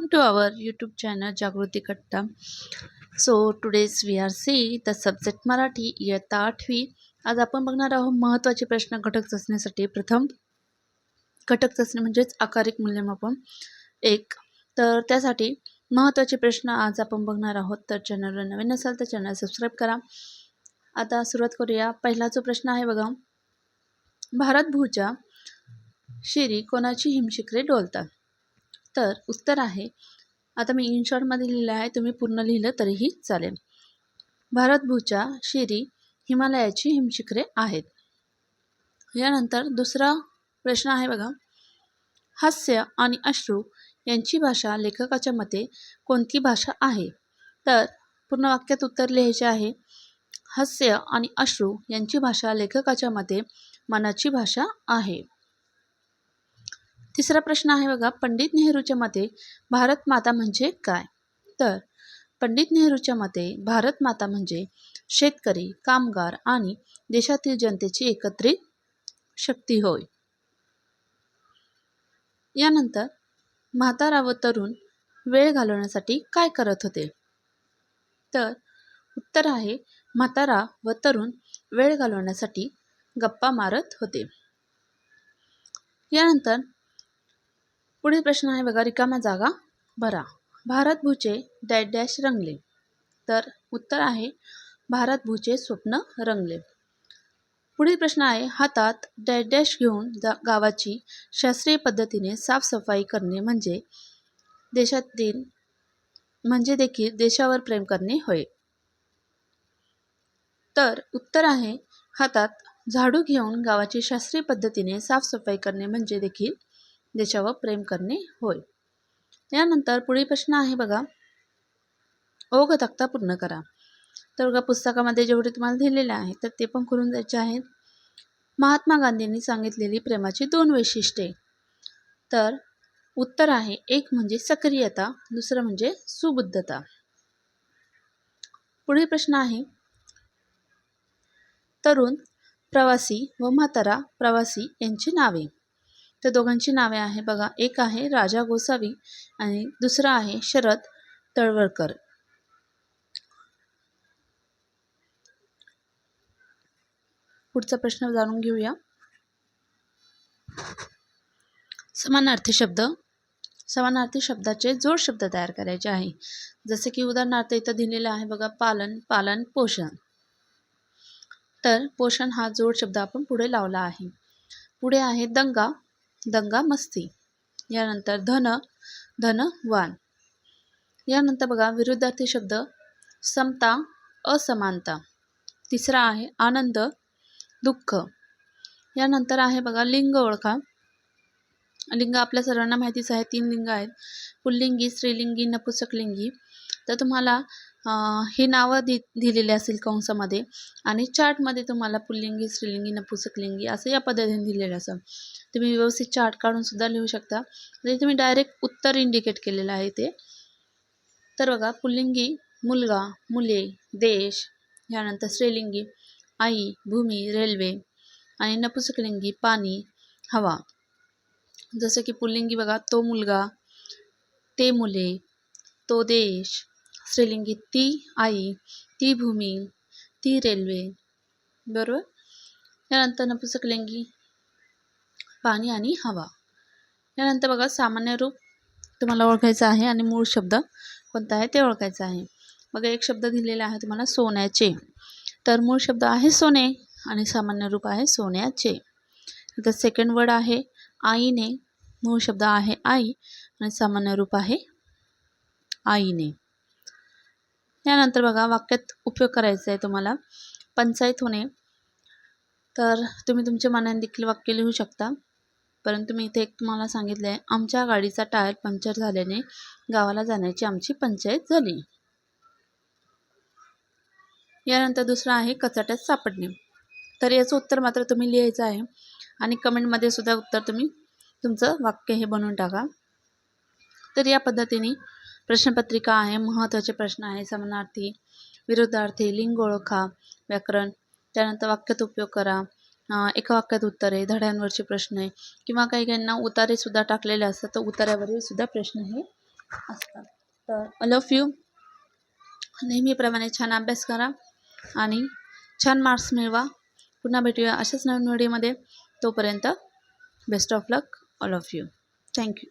welcome to our YouTube channel Jagruti Katta. So today's we are see the subject Marathi इयत्ता आठवी आज आपण बघणार आहोत महत्त्वाचे प्रश्न घटक चाचणीसाठी प्रथम घटक चाचणी म्हणजेच आकारिक मूल्यमापन. एक तर त्यासाठी महत्त्वाचे प्रश्न आज आपण बघणार आहोत. तर चॅनलवर नवीन असाल तर चॅनल सबस्क्राईब करा. आता सुरुवात करूया. पहिला जो प्रश्न आहे बघा. भारत भूजा शिरी कोणाची हिमशिखरे डोलतात? तर उत्तर आहे. आता मी इनशॉर्टमध्ये लिहिलं आहे तुम्ही पूर्ण लिहिलं तरीही चालेल. भारतभूच्या शिरी हिमालयाची हिमशिखरे आहेत. यानंतर दुसरा प्रश्न आहे बघा. हास्य आणि अश्रू यांची भाषा लेखकाच्या मते कोणती भाषा आहे? तर पूर्ण वाक्यात उत्तर लिहायचे आहे. हास्य आणि अश्रू यांची भाषा लेखकाच्या मते मनाची भाषा आहे. तिसरा प्रश्न आहे बघा पंडित नेहरूच्या मते भारत माता म्हणजे काय? तर पंडित नेहरूच्या मते भारत माता म्हणजे शेतकरी कामगार आणि देशातील जनतेची एकत्रित शक्ती होय. यानंतर म्हातारा व तरुण वेळ घालवण्यासाठी काय करत होते? तर उत्तर आहे म्हातारा व तरुण वेळ घालवण्यासाठी गप्पा मारत होते. यानंतर पुढील प्रश्न आहे बघा रिकाम्या जागा. भरा भारत भूचे डॅश डॅश रंगले. तर उत्तर आहे भारत भूचे स्वप्न रंगले. पुढील प्रश्न आहे हातात डॅश डॅश घेऊन जा गावाची शास्त्रीय पद्धतीने साफसफाई करणे म्हणजे देशातील म्हणजे देखील देशावर प्रेम करणे होय. तर उत्तर आहे हातात झाडू घेऊन गावाची शास्त्रीय पद्धतीने साफसफाई करणे म्हणजे देखील देशावर प्रेम करणे होय. यानंतर पुढील प्रश्न आहे बघा. ओघ तक्ता पूर्ण करा. तर बघा पुस्तकामध्ये जेवढे तुम्हाला दिलेले आहे तर ते पण करून जायचे आहेत. महात्मा गांधींनी सांगितलेली प्रेमाची दोन वैशिष्ट्ये. तर उत्तर आहे एक म्हणजे सक्रियता दुसरं म्हणजे सुबुद्धता. पुढील प्रश्न आहे तरुण प्रवासी व म्हातारा प्रवासी यांची नावे. त्या दोघांची नावे आहे बघा. एक आहे राजा गोसावी आणि दुसरा आहे शरद तळवळकर. पुढचा प्रश्न जाणून घेऊया. समानार्थी शब्द. समानार्थी शब्दाचे जोड शब्द तयार करायचे आहे. जसे की उदाहरणार्थ इथं दिलेलं आहे बघा पालन पालन पोषण. तर पोषण हा जोड शब्द आपण पुढे लावला आहे. पुढे आहे दंगा. दंगा मस्ती. यानंतर धन धन वान. यानंतर बघा विरुद्धार्थी शब्द समता असमानता. तिसरा आहे आनंद दुःख. यानंतर आहे बघा लिंग ओळखा. लिंग आपल्या सर्वांना माहितीच आहे तीन लिंग आहेत. पुल्लिंगी स्त्रीलिंगी नपुसकलिंगी. तर तुम्हाला ही नावं दि दिलेली असेल कंसामध्ये. आणि चार्टमध्ये तुम्हाला पुल्लिंगी स्त्रीलिंगी नपुसकलिंगी असं या पद्धतीने दिलेलं असं. तुम्ही व्यवस्थित चार्ट काढून सुद्धा लिहू शकता. म्हणजे तुम्ही डायरेक्ट उत्तर इंडिकेट केलेलं आहे ते. तर बघा पुल्लिंगी मुलगा मुले देश यानंतर स्त्रीलिंगी आई भूमी रेल्वे आणि नपुसकलिंगी पाणी हवा. जसं की पुल्लिंगी बघा तो मुलगा ते मुले तो देश स्त्रीलिंगी ती आई ती भूमी ती रेल्वे. बरोबर? यानंतर नपुसकलिंगी पाणी आणि हवा. यानंतर बघा सामान्य रूप तुम्हाला ओळखायचं आहे आणि मूळ शब्द कोणता आहे ते ओळखायचं आहे. बघा एक शब्द दिलेला आहे तुम्हाला सोन्याचे. तर मूळ शब्द आहे सोने आणि सामान्य रूप आहे सोन्याचे. तर सेकंड वर्ड आहे आईने. मूळ शब्द आहे आई आणि सामान्य रूप आहे आईने. यानंतर बघा वाक्यात उपयोग करायचा आहे तुम्हाला. पंचायत होणे. तर तुम्ही तुमच्या मनाने देखील वाक्य लिहू शकता. परंतु मी इथे एक तुम्हाला सांगितलं आहे आमच्या गाडीचा टायर पंक्चर झाल्याने गावाला जाण्याची आमची पंचायत झाली. यानंतर दुसरं आहे कचाट्यात सापडणे. तर याचं उत्तर मात्र तुम्ही लिहायचं आहे आणि कमेंटमध्ये सुद्धा उत्तर तुम्ही तुमचं वाक्य हे बनवून टाका. तर या पद्धतीने प्रश्नपत्रिका आहे महत्त्वाचे प्रश्न आहे समानार्थी विरुद्धार्थी लिंग ओळखा व्याकरण त्यानंतर वाक्यात उपयोग करा एका वाक्यात उत्तर आहे धड्यांवरचे प्रश्न आहे किंवा काही काहींना उतारेसुद्धा टाकलेले असतात तर उतार्यावरील सुद्धा प्रश्न हे असतात. तर आय लव यू नेहमीप्रमाणे छान अभ्यास करा आणि छान मार्क्स मिळवा. पुन्हा भेटूया अशाच नवीन व्हिडिओमध्ये तोपर्यंत best of luck all of you thank you